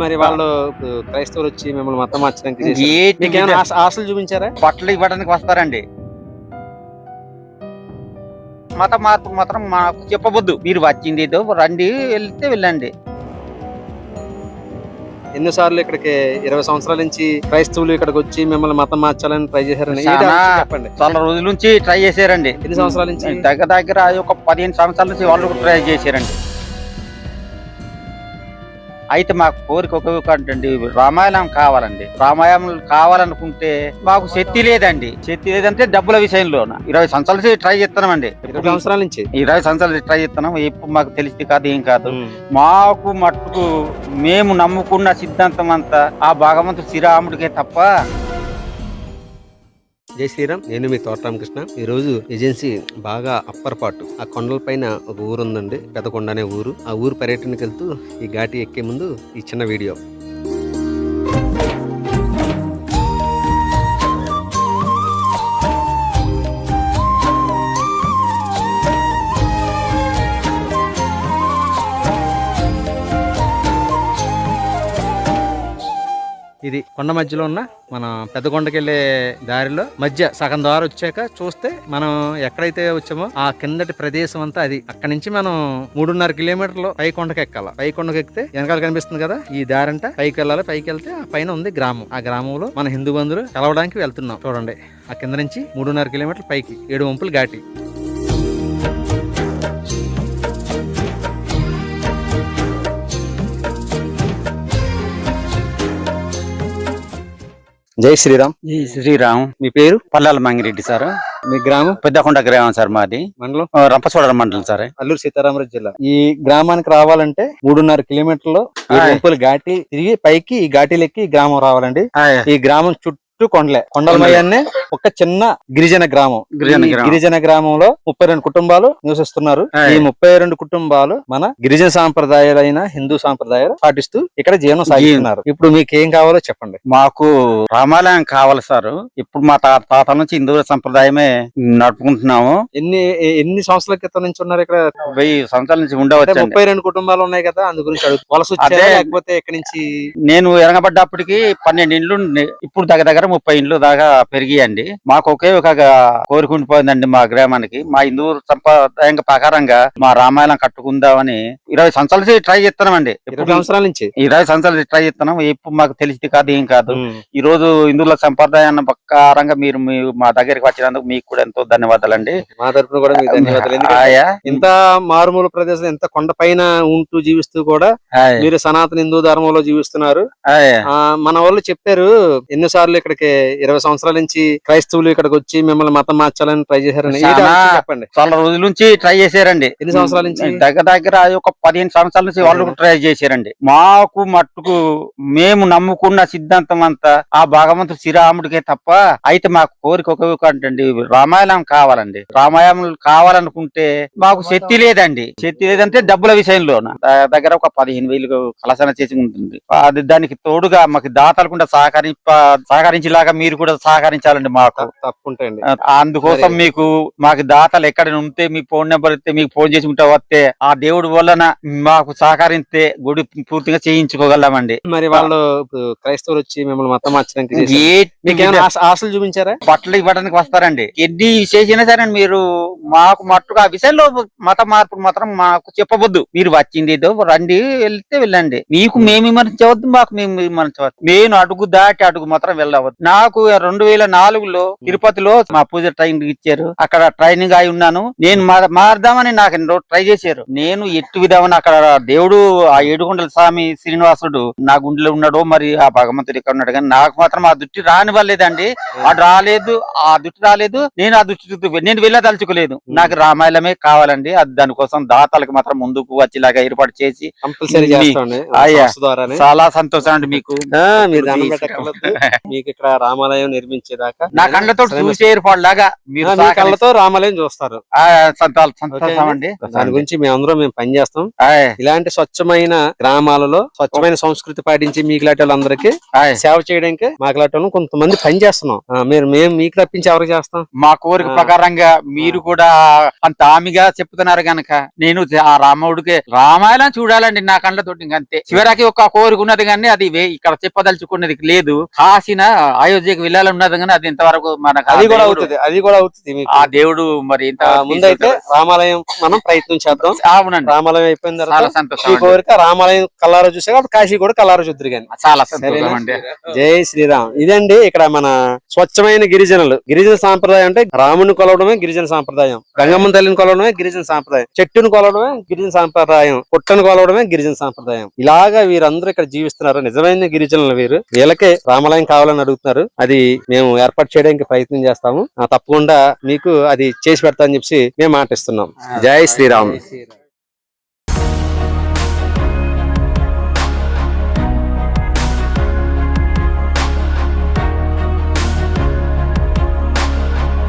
మరి వాళ్ళు క్రైస్తవులు వచ్చి మిమ్మల్ని మతం మార్చడానికి ఆశలు చూపించారా? బట్టలు ఇవ్వడానికి వస్తారండి. మత మార్పు మాత్రం మాకు చెప్పవద్దు మీరు వచ్చింది ఏదో రండి వెళ్తే వెళ్ళండి. ఎన్నోసార్లు ఇక్కడికి ఇరవై సంవత్సరాల నుంచి క్రైస్తవులు ఇక్కడికి వచ్చి మిమ్మల్ని మతం మార్చాలని ట్రై చేశారని. విషయం చెప్పండి. చాలా రోజుల నుంచి ట్రై చేశారండి. ఎన్ని సంవత్సరాల నుంచి? దగ్గర దగ్గర ఒక పదిహేను సంవత్సరాల నుంచి వాళ్ళు ట్రై చేశారండి. అయితే మాకు కోరిక ఒక ఒకటండి రామాయణం కావాలండి. రామాయణం కావాలనుకుంటే మాకు శక్తి లేదండి. శక్తి లేదంటే డబ్బుల విషయంలో ఇరవై సంవత్సరాల నుంచి ట్రై చేస్తున్నామండి. ఇరవై సంవత్సరాల నుంచి? ఇరవై సంవత్సరాల ట్రై చేస్తున్నాం. ఎప్పుడు మాకు తెలిసింది కాదు ఏం కాదు. మాకు మట్టుకు మేము నమ్ముకున్న సిద్ధాంతం అంతా ఆ భగవంతుడు శ్రీరాముడికే తప్ప జై శ్రీరామ్ నేను మీ తోట రామకృష్ణ. రోజు ఏజెన్సీ బాగా అప్పర్ పాటు ఆ కొండల పైన ఒక ఊరు ఉందండి పెదకొండ అనే ఊరు. ఆ ఊరు పర్యటనకెళ్తూ ఈ ఘాటి ఎక్కే ముందు ఈ చిన్న వీడియో. ఇది కొండ మధ్యలో ఉన్న మన పెద్ద కొండకెళ్ళే దారిలో మధ్య సగం దారి వచ్చాక చూస్తే మనం ఎక్కడైతే వచ్చామో ఆ కిందటి ప్రదేశం అంతా అది. అక్కడ నుంచి మనం మూడున్నర కిలోమీటర్లు పై కొండకి ఎక్కాలి. పై కొండకి ఎక్కితే వెనకాల కనిపిస్తుంది కదా? ఈ దారంట పైకి వెళ్ళాలి పైకి వెళ్తే ఆ పైన ఉంది గ్రామం. ఆ గ్రామంలో మన హిందూ బంధువులు కలవడానికి వెళ్తున్నాం. చూడండి. ఆ కింద నుంచి మూడున్నర కిలోమీటర్లు పైకి ఏడు వంపులు ఘాటి జై శ్రీరామ్. ఈ శ్రీరామ్. మీ పేరు? పల్లాల మంగిరెడ్డి సార్. మీ గ్రామం? పెద్దకొండ గ్రామం సార్ మాది. మండలం? రంపచోడవరం మండలం సార్. అల్లూరు సీతారామరాజు జిల్లా. ఈ గ్రామానికి రావాలంటే మూడున్నర కిలోమీటర్లు ఘాటి తిరిగి పైకి ఈ ఘాటీలు ఎక్కి ఈ గ్రామం రావాలండి. ఈ గ్రామం చుట్టూ కొండలే. కొండల కొండలే. మయాన్నే ఒక చిన్న గిరిజన గ్రామం. గిరిజన. గిరిజన గ్రామంలో ముప్పై రెండు కుటుంబాలు నివసిస్తున్నారు. ఈ ముప్పై రెండు కుటుంబాలు మన గిరిజన సాంప్రదాయాలైన హిందూ సాంప్రదాయాలు పాటిస్తూ ఇక్కడ జీవనం సాగిస్తున్నారు. ఇప్పుడు మీకు ఏం కావాలో చెప్పండి. మాకు రామాలయం కావాలి సార్. ఇప్పుడు మా తాత తాత నుంచి హిందూ సంప్రదాయమే నడుపుకుంటున్నాము. ఎన్ని ఎన్ని సంవత్సరాల క్రితం నుంచి ఉన్నారు ఇక్కడ? వెయ్యి సంవత్సరాల నుంచి ఉండవచ్చు ముప్పై రెండు కుటుంబాలు ఉన్నాయి కదా అందు గురించి వలస. లేకపోతే ఇక్కడి నుంచి? నేను ఎరగబడ్డప్పటికి పన్నెండు ఇండ్లు. ఇప్పుడు దగ్గర దగ్గర ముప్పై ఇండ్లు దాకా పెరిగాయండి. మాకు ఒకే ఒక కోరిక ఉండిపోయిందండి మా గ్రామానికి. మా హిందూ సంప్రదాయం ప్రకారంగా మా రామాయణం కట్టుకుందామని ఇరవై సంవత్సరాల నుంచి ట్రై చేస్తున్నామండి. ఇరవై సంవత్సరాల నుంచి? ఇరవై సంవత్సరాల నుంచి ట్రై చేస్తున్నాం. ఎప్పుడు మాకు తెలిసింది కాదు ఏం కాదు. ఈ రోజు హిందువుల సంప్రదాయాన్ని ప్రకారంగా మీరు మీ మా దగ్గరికి వచ్చినందుకు మీకు కూడా ఎంతో ధన్యవాదాలండి. మా తరపున కూడా మీకు ధన్యవాదాలు. ఎందుకంటే ఆయా. ఇంత మారుమూల ప్రదేశం ఎంత కొండ పైన ఉంటూ జీవిస్తూ కూడా. మీరు సనాతన హిందూ ధర్మంలో జీవిస్తున్నారు. మన వాళ్ళు చెప్పారు ఎన్నోసార్లు ఇక్కడికి ఇరవై సంవత్సరాల నుంచి క్రైస్తవులు ఇక్కడికి వచ్చి మిమ్మల్ని మతం మార్చాలని ట్రై చేశారని చెప్పండి? చాలా రోజుల నుంచి ట్రై చేశారండి. ఎన్ని సంవత్సరాల నుంచి? దగ్గర దగ్గర ఒక పదిహేను సంవత్సరాల నుంచి వాళ్ళు ట్రై చేశారండి. మాకు మట్టుకు మేము నమ్ముకున్న సిద్ధాంతం అంతా ఆ భగవంతుడు శ్రీరాముడికే తప్ప అయితే మాకు కోరిక ఒక ఒకటండి రామాయణం కావాలండి. రామాయణం కావాలనుకుంటే మాకు శక్తి లేదండి. శక్తి లేదంటే డబ్బుల విషయంలో దగ్గర ఒక పదిహేను వేలు కలసన చేసి ఉంటుంది. అది దానికి తోడుగా మాకు దాతలకుండా సహకరింప సహకరించేలాగా మీరు కూడా సహకరించాలండి మాకు. తప్ప- తప్పుకుంటాయండి. ఆ, అందుకోసం మీకు మాకు దాతలు ఎక్కడ ఉంటే మీ ఫోన్ నెంబర్ ఇస్తే మీకు ఫోన్ చేసి ఉంటే వస్తే ఆ దేవుడి వలన మాకు సహకరిస్తే గుడి పూర్తిగా చేయించుకోగలమండి. మరి వాళ్ళు క్రైస్తవులు వచ్చి మిమ్మల్ని మతం మార్చడానికి ఆశలు చూపించారా? బట్టలు ఇవ్వడానికి వస్తారండి. ఎన్ని చేసినా సరే మీరు మాకు మట్టుకు ఆ విషయంలో మత మార్పు మాత్రం మాకు చెప్పవద్దు మీరు వచ్చింది ఏదో రండి వెళ్తే వెళ్ళండి. మీకు మేము విమర్శించవద్దు మాకు మేము విమర్శించవద్దు. నేను అడుగు దాటి అడుగు మాత్రం వెళ్ళవద్దు. నాకు రెండు వేల నాలుగులో తిరుపతిలో మా పూజ ట్రైనింగ్ ఇచ్చారు. అక్కడ ట్రైనింగ్ అయి ఉన్నాను. నేను మార- మారదామని నాకు ఎన్నో ట్రై చేశారు. నేను ఎట్టు విధామని అక్కడ దేవుడు ఆ ఏడుగుండల స్వామి శ్రీనివాసుడు నా గుండెలో ఉన్నాడో మరి ఆ భగవంతుడు ఇక్కడ ఉన్నాడు కానీ నాకు మాత్రం ఆ దృష్టి రానివ్వలేదండి. అది రాలేదు. ఆ దృష్టి రాలేదు. నేను ఆ దృష్టి నేను వెళ్ళదలుచుకోలేదు. నాకు రామాయణమే కావాలండి. అది దానికోసం దాతలకు మాత్రం ముందుకు వచ్చేలాగా ఏర్పాటు చేసి చాలా సంతోషం అండి మీకు. మీకు ఇక్కడ రామాలయం నిర్మించేదాకా నా కళ్ళతో చూసే ఏర్పాటులాగా మీరు మీ కళ్ళతో రామాలయం చూస్తారు. సంతోషం అండి దాని గురించి మేమందరం మేము పనిచేస్తాం ఇలాంటి స్వచ్ఛమైన గ్రామాలలో స్వచ్ఛమైన సంస్కృతి పాటించి మీకులాంటి వాళ్ళందరికీ ఆయ్. సేవ చేయడానికి మాకులాంటి వాళ్ళం కొంతమంది పని చేస్తున్నాం. మీరు మేము మీకు తప్పించి ఎవరికి చేస్తాం? మా కోరిక. ప్రకారంగా మీరు కూడా అంత హామీగా చెప్తున్నారు గనక నేను ఆ రాముడికి రామాయణం చూడాలండి నా కళ్ళతోటి ఇంకంతే చివరికి ఒక కోరిక ఉన్నది కానీ అది ఇక్కడ చెప్పదలుచుకున్నది లేదు. కాసిన అయోధ్యకు వెళ్ళాలన్నది కానీ అది ఇంతవరకు మనకు అది కూడా అవుతుంది అది కూడా అవుతుంది ఆ దేవుడు మరి ఇంత ముందైతే రామాలయం మనం ప్రయత్నం చేద్దాం. అవునండి. రామాలయం అయిపోయిన తర్వాత సంతోషం. కోరిక రామాలయం కల్లారా అప్పుడు కాశీ కూడా కల్లారా చూద్దరు కానీ. చాలా సంతోషం? అండి. జై శ్రీరామ్. ఇదండి ఇక్కడ మన స్వచ్ఛమైన గిరిజనులు. గిరిజన సాంప్రదాయం అంటే రాముని కొలవడమే గిరిజన సాంప్రదాయం. గంగమ్మ తల్లిని కొలవడమే గిరిజన సాంప్రదాయం. చెట్టును కొలవడమే గిరిజన సాంప్రదాయం. పుట్టను కొలవడమే గిరిజన సాంప్రదాయం. ఇలాగా వీరందరూ ఇక్కడ జీవిస్తున్నారు. నిజమైన గిరిజనులు వీరు. వీళ్ళకే రామాలయం కావాలని అడుగుతున్నారు. అది మేము ఏర్పాటు చేయడానికి ప్రయత్నం చేస్తాము. ఆ, తప్పకుండా మీకు అది చేసి పెడతా అని చెప్పి మేము మాటిస్తున్నాం. జై శ్రీరామ్.